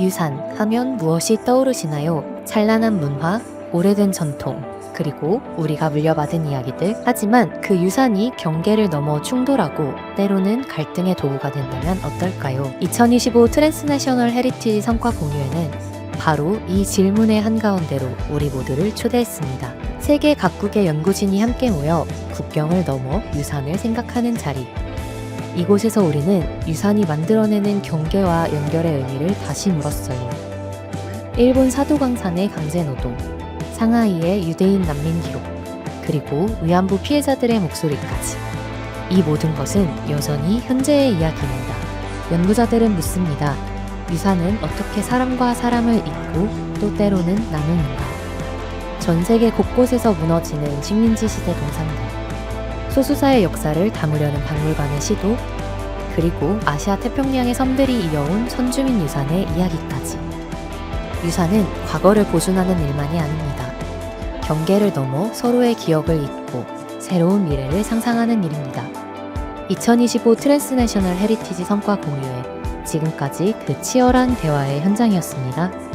유산 하면 무엇이 떠오르시나요? 찬란한 문화, 오래된 전통, 그리고 우리가 물려받은 이야기들. 하지만 그 유산이 경계를 넘어 충돌하고 때로는 갈등의 도구가 된다면 어떨까요? 2025 트랜스내셔널 헤리티지 성과 공유에는 바로 이 질문의 한가운데로 우리 모두를 초대했습니다. 세계 각국의 연구진이 함께 모여 국경을 넘어 유산을 생각하는 자리. 이곳에서 우리는 유산이 만들어내는 경계와 연결의 의미를 다시 물었어요. 일본 사도광산의 강제노동, 상하이의 유대인 난민 기록, 그리고 위안부 피해자들의 목소리까지. 이 모든 것은 여전히 현재의 이야기입니다. 연구자들은 묻습니다. 유산은 어떻게 사람과 사람을 잇고 또 때로는 나누는가? 전 세계 곳곳에서 무너지는 식민지 시대 동상들, 소수사의 역사를 담으려는 박물관의 시도, 그리고 아시아 태평양의 섬들이 이어온 선주민 유산의 이야기까지. 유산은 과거를 보존하는 일만이 아닙니다. 경계를 넘어 서로의 기억을 잇고 새로운 미래를 상상하는 일입니다. 2025 트랜스내셔널 헤리티지 성과 공유회 지금까지 그 치열한 대화의 현장이었습니다.